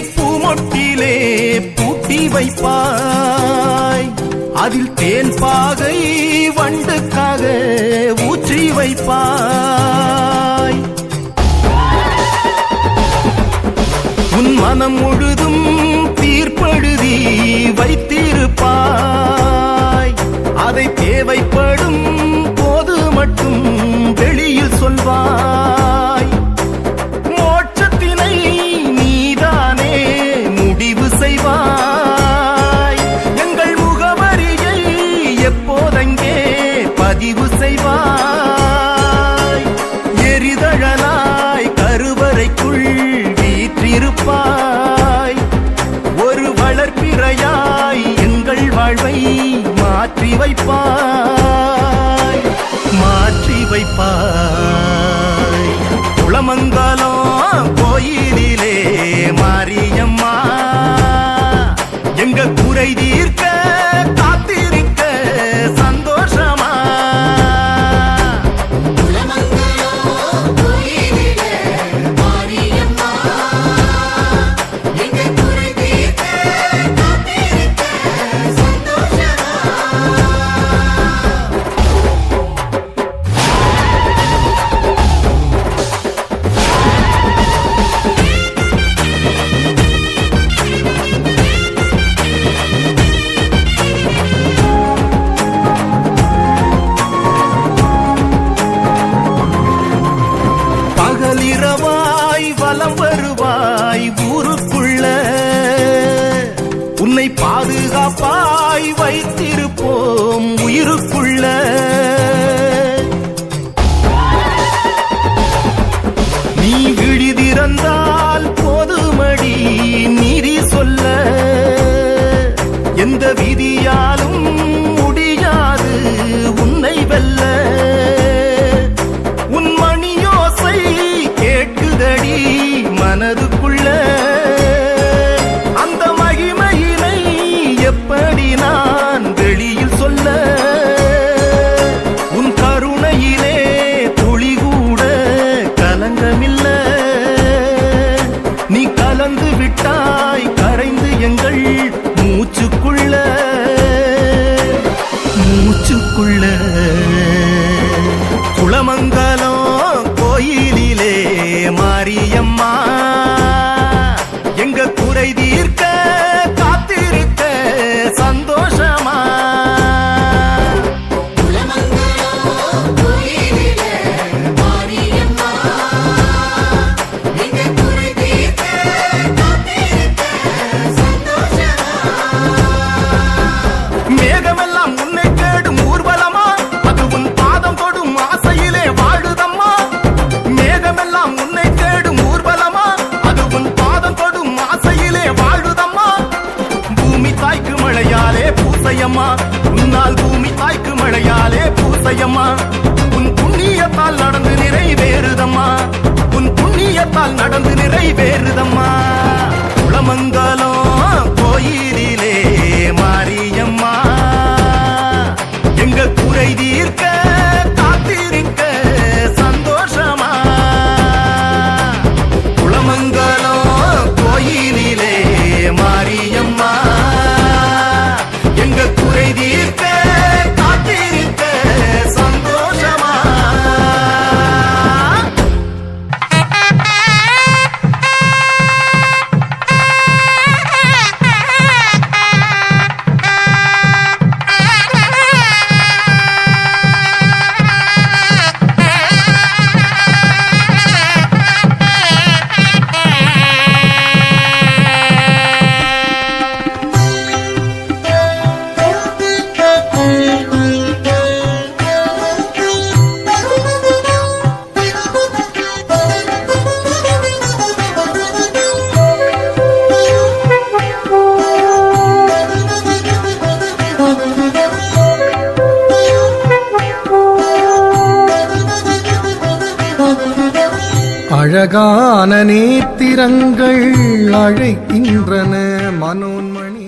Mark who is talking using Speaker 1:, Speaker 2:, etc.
Speaker 1: பொட்டிலே பூட்டி வைப்பாய். அதில் தேன் பாகை வண்டுக்காக ஊற்றி வைப்பாய். உன் மனம் முழுதும் தீர்ப்பெழுதி வைத்திருப்பாய் மாற்றி வைப்பாய் மாற்றி வைப்பாய். குளமங்கலம் கோயிலிலே மாரியம்மா எங்க குறை பகலிரவாய் வலம் வருவாய் ஊருக்குள்ள. உன்னை பாதுகாப்பாய் வைத்திருப்போம் உயிருக்குள்ள. நீ விழிதிறந்தால் போதுமடி நீதி சொல்ல. எந்த விதியால் கேட்குதடி மனதுக்குள்ள அந்த மகிமையினை எப்படி நான் வெளியில் சொல்ல? உன் கருணையிலே துளி கூட கலங்கமில்ல. நீ கலந்து விட்டாய் கரைந்து எங்கள் மூச்சுக்குள்ள. மூச்சுக்குள்ள நடந்து
Speaker 2: அழகான நேத்திரங்கள் அழைக்கின்றன மனோன்மணி